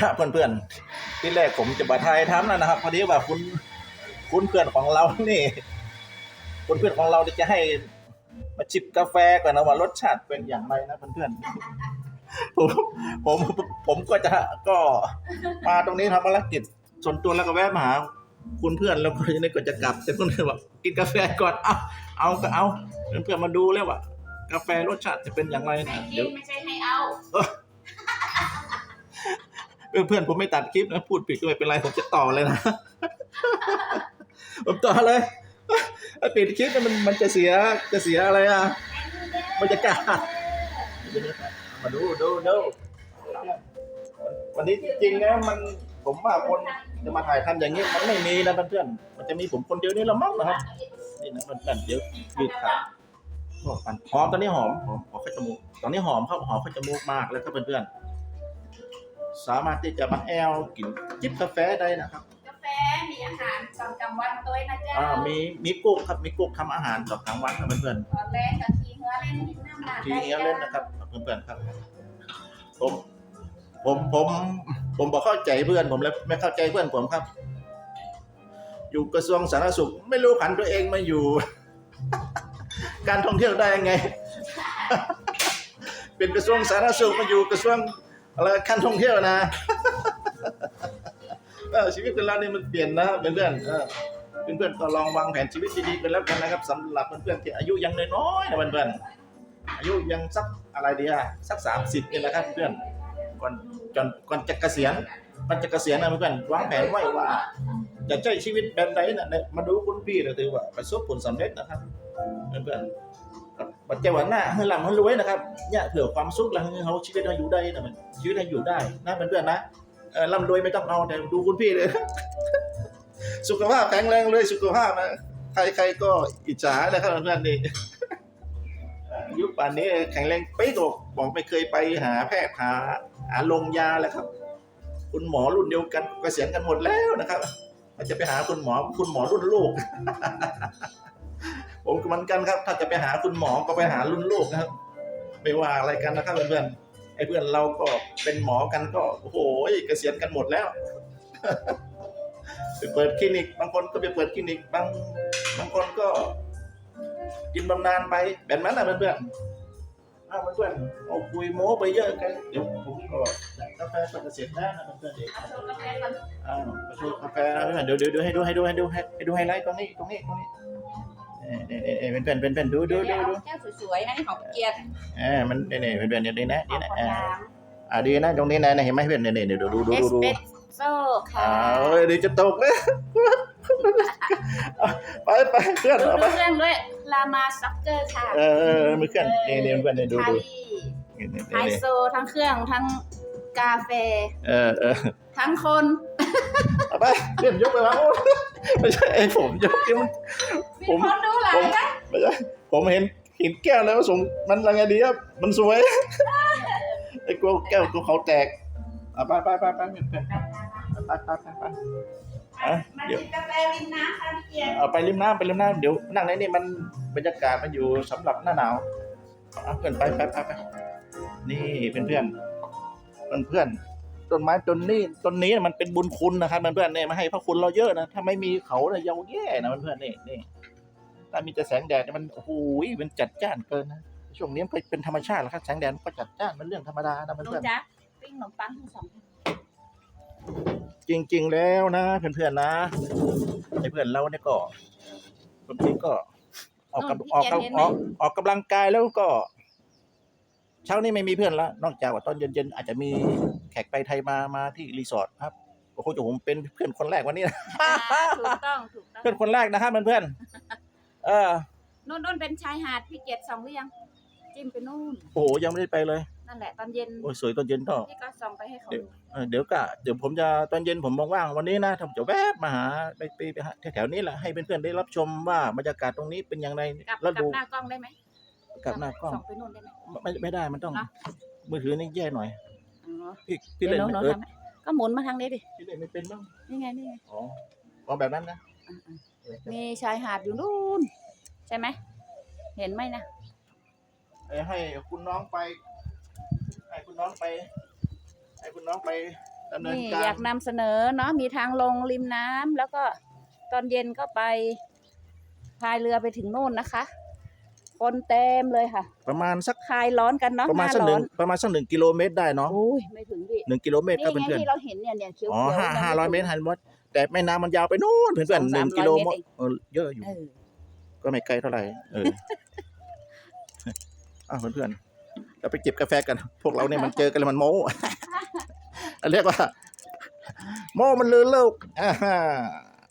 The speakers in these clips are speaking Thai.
ครับเพื่อนๆที่แรกผมจะมาทายทำนะนะครับพอดีว่าคุณคุณเพื่อนของเรานี่คุณเพื่อนของเราจะให้มาจิบกาแฟก่อนนะว่ารสชาติเป็นอย่างไรนะเพื่อนๆผมผมผมก็จะก็มาตรงนี้ทำภารกิจส่วนตัวแล้วก็แวะมาหาคุณเพื่อนแล้วก็ยังไงก็จะกลับ แต่เพื่อนๆบอกกินกาแฟก่อนเอาเอาก็เอาเพื่อนๆมาดูแล้วว่ากาแฟรสชาติจะเป็นอย่างไรนะเดี๋ยวไม่ใช่ให้เอา เพื่อนเพื่อนๆผมไม่ตัดคลิปนะพูดผิดก็ไม่เป็นไรผมจะต่อเลยนะผมต่อเลยปิดคลิปมันมันจะเสียจะเสียอะไรอะบรรยากาศมาดูดูดูวันนี้จริงนะมันผมว่าคนจะมาถ่ายทำอย่างนี้มันไม่มีนะเพื่อนๆมันจะมีผมคนเดียวนี่ละมั้งนะครับนี่นะเพื่อนๆเดี๋ยวยืดขาหอมตอนนี้หอมหอมหอมข้าวจมูกตอนนี้หอมครับหอมข้าวจมูกมากแล้วครับเพื่อนๆ สามารถที่จะมาแอลกินจิบกาแฟได้นะครับ กาแฟมีอาหารตอนกลางวันตัวนะเจ้าอ่ามีมีกุ๊กครับมีกุ๊กทำอาหารต่อกลางวันครับเพื่อนตอนแรกกับทีเนื้อเล่นนิดน้ำหนักๆทีนี้เล่นนะครับเพื่อนๆครับ ผมผมผมผมบอกเข้าใจเพื่อนผมแล้วไม่เข้าใจเพื่อนผมครับ อยู่กระทรวงสาธารณสุข ไม่รู้ผันตัวเองมาอยู่ การท่องเที่ยวได้ยังไง เป็นกระทรวงสาธารณสุขมาอยู่กระทรวง อะไรการท่องเที่ยวนะเออชีวิตของเรานี่มันเปลี่ยนนะเพื่อนๆเออเพื่อนๆก็ลองวางแผนชีวิตดีๆกันแล้วกันนะครับสำหรับเพื่อนๆที่อายุยังน้อยๆนะเพื่อนๆอายุยังสักอะไรดีอะสักสามสิบนี่แหละครับเพื่อนก่อนก่อนก่อนจะเกษียณมันจะเกษียณนะเพื่อนวางแผนไว้ว่า จะใช้ชีวิตแบบไหนนะเนี่ยมาดูคุณพี่เราถือว่าประสบผลสำเร็จนะครับเพื่อนๆ ปัจจัยวันหน้าให้ลำให้รวยนะครับเนี่ยเผื่อความสุขแล้วให้เขาชีวิตเราอยู่ได้นะมันชีวิตเราอยู่ได้นะเพื่อนๆนะเออร่ำรวยไม่ต้องเอาแต่ดูคุณพี่เลย สุขภาพแข็งแรงเลยสุขภาพนะใครๆก็อิจฉานะครับเพื่อนนี่ยุป่านนี้แข็งแรงเป๊ะบอกบอกไม่เคยไปหาแพทย์หาหาลงยาแล้วครับ คุณหมอรุ่นเดียวกันเกษียณกันหมดแล้วนะครับถ้าจะไปหาคุณหมอคุณหมอรุ่นลูก ผมก็เหมือนกันครับ ถ้าจะไปหาคุณหมอก็ไปหารุ่นลูกนะครับ ไม่ว่าอะไรกันนะครับเพื่อนๆไอ้เพื่อนเราก็เป็นหมอกันก็โอ้โหเกษียณกันหมดแล้วไปเปิดคลินิก บางคนก็ไปเปิดคลินิกบางบางคนก็ กินบำนาญไปแบบนั้นนะเพื่อนๆอ้าเพื่อนๆเอาคุยโม้ไปเยอะกันเดี๋ยวผมก็กาแฟก็จะเสร็จแล้นะเพื่อนๆเองเอาโซกาแฟก่อนอ้าวไปชูกาแฟนะเพื่อนเดี๋ยวเดี๋ยวให้ดูให้ดูให้ดูให้ให้ดูไฮไลท์ตรงนี้ตรงนี้ตรงนี้ เอ่อเอ่อเอ่อเป็นเป็นเป็นเป็นดูดูดูดูแก้วสวยๆนะนี่ของเกียรติเออมันเนี่ยเนี่ยเป็นเป็นเนี่ยดีนะขดีองนะคนอ่างามอ่าดีนะตรงนี้นะเนี่ยเห็นไหมเพื่อนเนี่ยเนี่ยเดี๋ยวดูดูดูเอดูสดูเปรสโซ่ค่ะอ่าเอ้ยเดี๋ยวจะตกเลยไปไปเพื่อนดูเอาไปเครื่องด้วยลามาซ็อกเกอร์ค่ะเออเออมือเพื่อนเนี่ยเนี่ยเพื่อนเนี่ยดูคาดูรีเนี่ยเนี่ยไฮเนี่ยโซทั้งเครื่องทั้งกาแฟเออเออทั้งคน ไปเพื่อนยกไปวางโอ้ยไม่ใช่ไอ้ผมยกที่มันมีผมคนดูหลายนะไม่ใช่ผมเห็นเห็นแก้วแล้วส่งมันอะไรดีครับมันสวยไอ้กลัวแก้วตัวเขาแตกอะไปไปไปไปเพื่อนเพื่อนไปไปไปไปอะมาเดี๋ยวจิบกาแฟริมน้ำค่ะพี่เกียรติเอาไปริมน้ำไปริมน้ำเดี๋ยวนั่งในนี่มันบรรยากาศมันอยู่สำหรับหน้าหนาวเอาเพื่อนไปไปไปไปนี่เพื่อนเพื่อนเพื่อนเพื่อน ต้นไม้ต้นนี้ต้นนี้มันเป็นบุญคุณนะครับเพื่อนเพื่อนเนี่ยมาให้พระคุณเราเยอะนะถ้าไม่มีเขาเนี่ยยาวแย่นะเพื่อนเพื่อนนี่นี่ถ้ามีแต่แสงแดดเนี่ยมันโอ้โหมันจัดจ้านเกินนะช่วงนี้มันเป็นธรรมชาติแล้วครับแสงแดดมันก็จัดจ้านมันเรื่องธรรมดานะเพื่อนลุเพื่งอนจ๊ะปิ้งขนมปังทั้งสองจริง ๆ แล้วนะเพื่อนๆนะไอ้เพื่อนเราเนี่ยก็บางทีก็ ออกกำออกกำออกออกกำลังกายแล้วก็ เช้านี้ไม่มีเพื่อนละนอกจากว่าตอนเย็นๆอาจจะมีแข กไปไทยมามาที่รีสอร์ทครับโอ้โหจะผมเป็นเพื่อนคนแรกวันนี้นะอ่าถูกต้องถูกต้องเพื่อนคนแรกนะครับเพื่อนๆเออ นู่นนู่นเป็นชายหาดพี่เกียรติส่องหรือยัง จิ้มไปนู่น โอ้โหยังไม่ได้ไปเลย นั่นแหละตอนเย็นโอ้ยสวยตอนเย็นก็พี่ก็ส่องไปให้เขาเดี๋ยวดูเออเดี๋ยวก็เดี๋ยวผมจะตอนเย็นผมว่างๆวันนี้นะผมจะแวบมาหาไปไปไปหาแถวๆนี้แหละให้เพื่อนๆได้รับชมว่าบรรยากาศตรงนี้เป็นอย่างไรกลับแล้วกลับดูหน้ากล้องได้ไหมกับหน้ากล้องส่องไปนู่นได้ไหม ไม่ไม่ได้มันต้อง เนอะ มือถือนี่แย่หน่อยอ๋อ พี่พี่เดี๋เล่ยวนหนูไม่หนูเออทำให้ก็หมุนมาทางนี้ดิพี่เล่นไม่เป็นบ้างนี่ไงนี่ไงอ๋อเอาแบบนั้นนะอ่าๆมีชายหาดอยู่นู่นใช่ไหมเห็นไหมนะเอ้ยให้คุณน้องไปให้คุณน้องไปให้คุณน้องไปดำเนินนี่การอยากนำเสนอเนาะมีทางลงริมน้ำแล้วก็ตอนเย็นก็ไปพายเรือไปถึงโน่นนะคะ คนเต็มเลยค่ะ ประมาณสักคลายร้อนกันเนาะประหมาณน้าสักหร้นึ่องนประมาณสักหนึ่งกิโลเมตรได้เนาะโอ้ยไม่ถึงพี่หนึ่งกิโลเมตรครับนี่ไงเพื่อนที่เราเห็นเนี่ยเนี่ยเขียวๆอ๋อๆห้านี่ห้าร้อยเมตรหันมดแต่แม่น้ำมันยาวไปนู่นเพื่อนๆหนึ่งกิโลเมตรเออเยอะอยู่ เออก็ไม่ไกลเท่าไหร่ เออ อ้าวเพื่อนๆ เราไปจิบกาแฟกัน พวกเราเนี่ยมันเจอกันแล้วมันโม้ เรียกว่า โม้มันลือโลกอ่าฮะ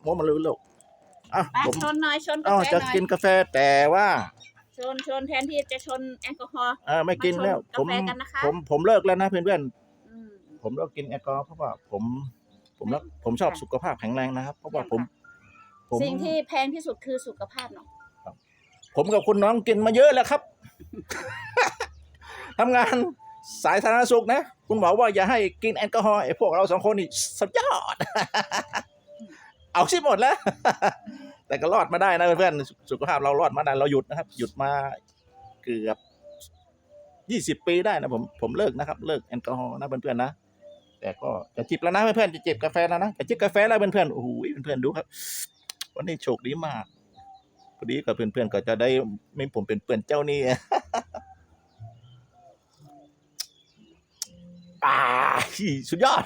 โม้มันลือโลกอะไปผมชนหน่อยชนกาอ้าวแฟจะหน่อยกินกาแฟแต่ว่า ชนชนแทนที่จะชนแอลกอฮอล์ เออไม่กินแล้ว มาชนผมกาแฟกันนะคะ ผมผมเลิกแล้วนะเพื่อนอืม ๆผมเลิกกินแอลกอฮอล์เพราะว่าผม ผมรักผมชอบสุขภาพแข็งแรงนะครับ เพราะว่าผมผม สิ่งที่แพงที่สุดคือสุขภาพเนาะผมกับคุณน้องกินมาเยอะแล้วครับ ทำงานสายสาธารณสุขนะ คุณหมอว่าอย่าให้กินแอลกอฮอล์ไอ้พวกเราสองคนนี่สุดยอด เอาสิหมดแล้ว แต่ก็รอดมาได้นะเพื่อนๆสุขภาพเรารอดมาได้เราหยุดนะครับ หยุดมาเกือบยี่สิบปีได้นะผมผมเลิกนะครับเลิกแอลกอฮอล์นะเพื่อนๆนะแต่ก็จะจิบแล้วนะเพื่อนๆจะจิบกาแฟแล้วนะจะจิบกาแฟแล้วเพื่อนๆโอ้โหเพื่อนๆดูครับ วันนี้โชคดีมากพอดีกับเพื่อนๆก็จะได้ไม่ผมเป็นเพื่อนเจ้านี่อ่าสุดยอด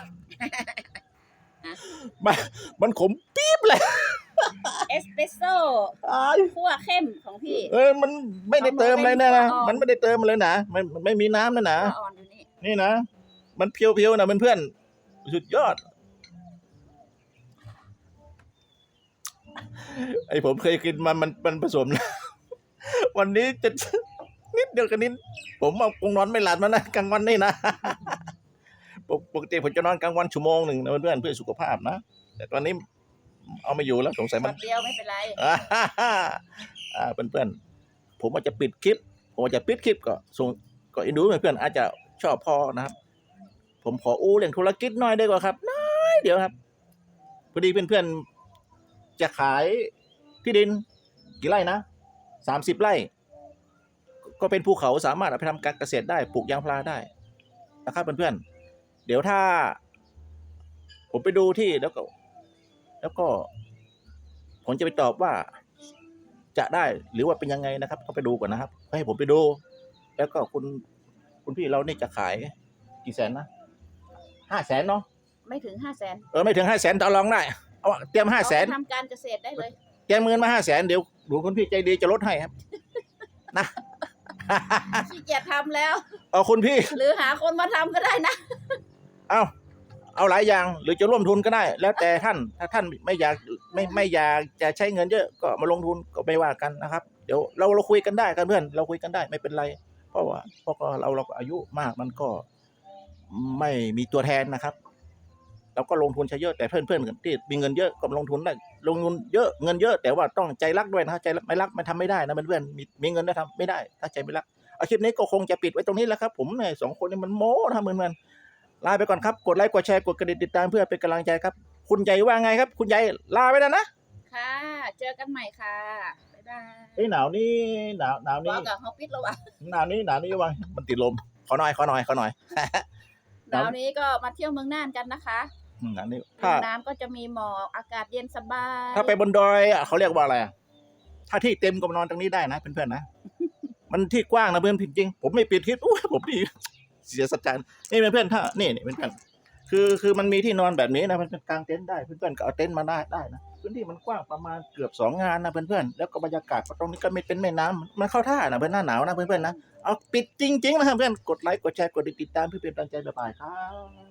มันมันขมปี๊บเลย เอสเปรสโซ่อ้ายคั่วเข้มของพี่เออมันไม่ได้เติมเลยนะนะเอามาเป็นมันไม่ได้เติมเลยนะมันมันไม่มีน้ำนะนะคั่วอ่อนอยู่นี่นี่นะ มันเพียวๆนะเพื่อนๆสุดยอด ไอผมเคยกินมามันมันผสมนะ วันนี้จะ นิดเดียวกันนิด ผมว่าคงนอนไม่หลับแล้วนะกลางวันนี่นะ ปกปกติผมจะนอนกลางวันชั่วโมงหนึ่งนะเพื่อนๆเพื่อสุขภาพนะ แต่ตอนนี้ เอาไม่อยู่แล้วสงสัยช็มัอนตเดียวไม่เป็นไร อ่าฮ่าฮ่าอ่าเพื่อนๆผมว่าจะปิดคลิป ผมว่าจะปิดคลิปก็ส่งก็อินดูเพื่อนๆอาจจะชอบพอนะครับ ผมขออู้เรื่องธุรกิจหน่อยได้กว่าครับน้อยเดี๋ยวครับพอดีเพื่อนๆจะขายที่ดินกี่ไร่นะสามสิบไร่ ก็เป็นภูเขาสามารถเอาไปทำการเกษตรได้ปลูกยางพาราได้นะครับเพื่อนๆเดี๋ยวถ้า ผมไปดูที่แล้วก็ แล้วก็ผมจะไปตอบว่าจะได้หรือว่าเป็นยังไงนะครับต้องไปดูก่อนนะครับให้ผมไปดู แล้วก็คุณคุณพี่เรานี่จะขายกี่แสนนะห้าแสนเนาะไม่ถึงห้าแสนเออไม่ถึงห้าแสนต่อรองได้เอาเตรียมห้าแสนทำการเกษตรได้เลยเตรียมเงินมาห้าแสนเดี๋ยวดูคุณพี่ใจดีจะลดให้ครับ นะขี้เกียจทำแล้ว เอาคุณพี่ หรือหาคนมาทำก็ได้นะ เอา เอาหลายอย่างหรือจะร่วมทุนก็ได้ แล้วแต่ท่านถ้าท่านไม่อยากไม่ไม่อยากจะใช้เงินเยอะก็มาลงทุนก็ไม่ว่ากันนะครับ เดี๋ยวเราเราคุยกันได้กันเพื่อน เราคุยกันได้ไม่เป็นไร เพราะว่าเพราะว่าเราเราก็อายุมากมันก็ไม่มีตัวแทนนะครับ เราก็ลงทุนใช้เยอะแต่เพื่อนเพื่อนๆที่มีเงินเยอะก็ลงทุนได้ลงทุนเยอะเงินเยอะ แต่ว่าต้องใจรักด้วยนะใจรักไม่รักมันทำไม่ได้นะเพื่อนๆมีมีเงินได้ทำไม่ได้ ถ้าใจไม่รักเอาคลิปนี้ก็คงจะปิดไว้ตรงนี้แล้วครับ ผมเนี่ยสองคนนี้มันโม้นะเพื่อน ลาไปก่อนครับ กดไลค์กดแชร์กดกระดิ่งติดตามเพื่อเป็นกำลังใจครับ คุณใหญ่ว่าไงครับ คุณใหญ่ลาไปแล้วนะค่ะ เจอกันใหม่ค่ะ บ๊ายบายเฮ้ยหนาวนี่หนาวหนาวบนี่อกกับเขาปิดแล้วอะหนาวนี่หนาวนี่วังมันติดลมขอหน่อยขอหน่อยขอหน่อย หนาวนี้ก็มาเที่ยวเมืองน่านกันนะคะอืมหนาวนี่ริถ้ามน้ำก็จะมีหมอกอากาศเย็นสบายถ้าไปบนดอยอะเขาเรียกว่าอะไรอะถ้าที่เต็มก็มานอนตรงนี้ได้นะเพื่อนๆนะมันที่กว้างนะเพื่อนจริงๆผมไม่ปิดคลิปอุ้ยผมดี เสียสัจจันนี่เพื่อนๆถ้านี่นี่เพื่อนๆคือคือมันมีที่นอนแบบนี้นะมันเป็นกางเต็นท์ได้เพื่อนๆก็เอาเต็นท์มาได้ได้นะพื้นที่มันกว้างประมาณเกือบสองงานนะเพื่อนๆแล้วก็บรรยากาศตรงนี้ก็ไม่เป็นแม่น้ำมันเข้าท่านะเพื่อนหน้าหนาวนะเพื่อนๆนะเอาปิดจริงๆนะครับเพื่อนกดไลค์กดแชร์กดติดตามเพื่อเป็นกำลังใจบ๊ายบายครับ